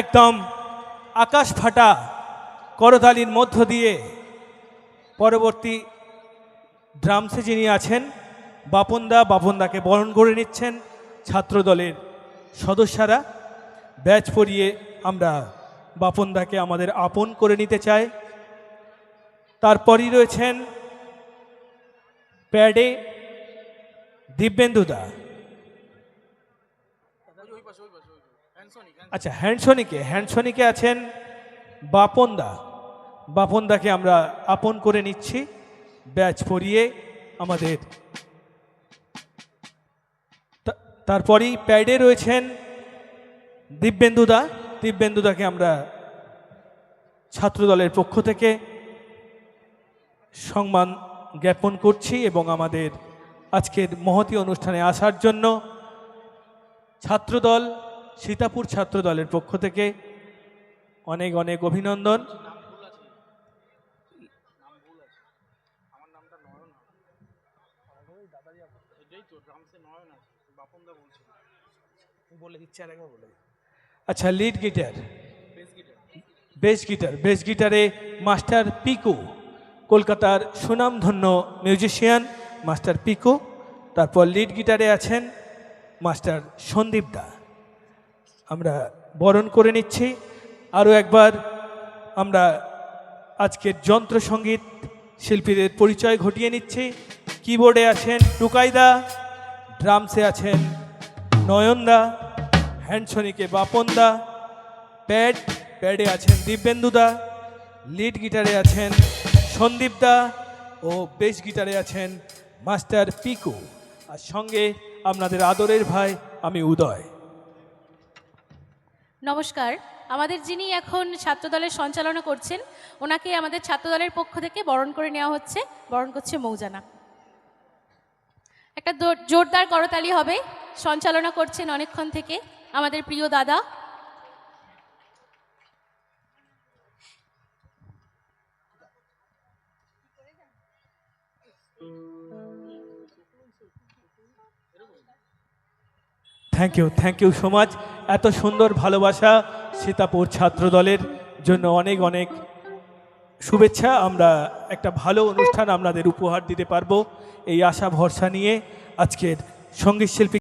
একদম আকাশ ফাটা করতালির মধ্য দিয়ে পরবর্তী ড্রামসে যিনি আছেন, বাপনদা বাপনদাকে বরণ করে নিচ্ছেন ছাত্রদলের সদস্যরা। ব্যাচ পরিয়ে আমরা বাপনদাকে আমাদের আপন করে নিতে চাই। তারপরই রয়েছেন প্যাডে দিব্যেন্দুদা আচ্ছা হ্যান্ডসনিকে হ্যান্ডসনিকে আছেন বাপনদা। বাপনদাকে আমরা আপন করে নিচ্ছি, ব্যাচ পরিয়ে আমাদের। তারপরেই প্যাডে রয়েছেন দিব্যেন্দুদা দিব্যেন্দুদাকে আমরা ছাত্রদলের পক্ষ থেকে সম্মান জ্ঞাপন করছি এবং আমাদের আজকের মহতি অনুষ্ঠানে আসার জন্য ছাত্রদল সীতাপুর ছাত্রদলের পক্ষ থেকে অনেক অনেক অভিনন্দন। আচ্ছা lead guitar bass guitar bass গিটারে master Piku কলকাতার সুনামধন্য মিউজিশিয়ান মাস্টার পিকু তারপর লিড গিটারে আছেন মাস্টার সন্দীপ দা। আমরা বরণ করে নিচ্ছি। আরও একবার আমরা আজকের যন্ত্র সংগীত শিল্পীদের পরিচয় ঘটিয়ে নিচ্ছি। কিবোর্ডে আছেন টুকাইদা, ড্রামসে আছেন নয়নদা হ্যান্ডসনিকে বাপনদা, প্যাড, প্যাডে আছেন দিব্যেন্দুদা, লিড গিটারে আছেন সন্দীপদা ও বেস গিটারে আছেন মাস্টার পিকু। আর সঙ্গে আপনাদের আদরের ভাই আমি উদয়। নমস্কার। আমাদের যিনি এখন ছাত্রদলের সঞ্চালনা করছেন, ওনাকে আমাদের ছাত্রদলের পক্ষ থেকে বরণ করে নেওয়া হচ্ছে। বরণ করছে মৌজানা। একটা জোরদার করতালি হবে, সঞ্চালনা করছেন অনেকক্ষণ থেকে আমাদের প্রিয় দাদা। Thank you thank you so much এত সুন্দর ভালোবাসা সীতাপুর ছাত্র দলের জন্য অনেক অনেক শুভেচ্ছা। আমরা একটা ভালো অনুষ্ঠান আপনাদের উপহার দিতে পারব। এই আশা, ভরসা নিয়ে আজকের সংগীত শিল্পী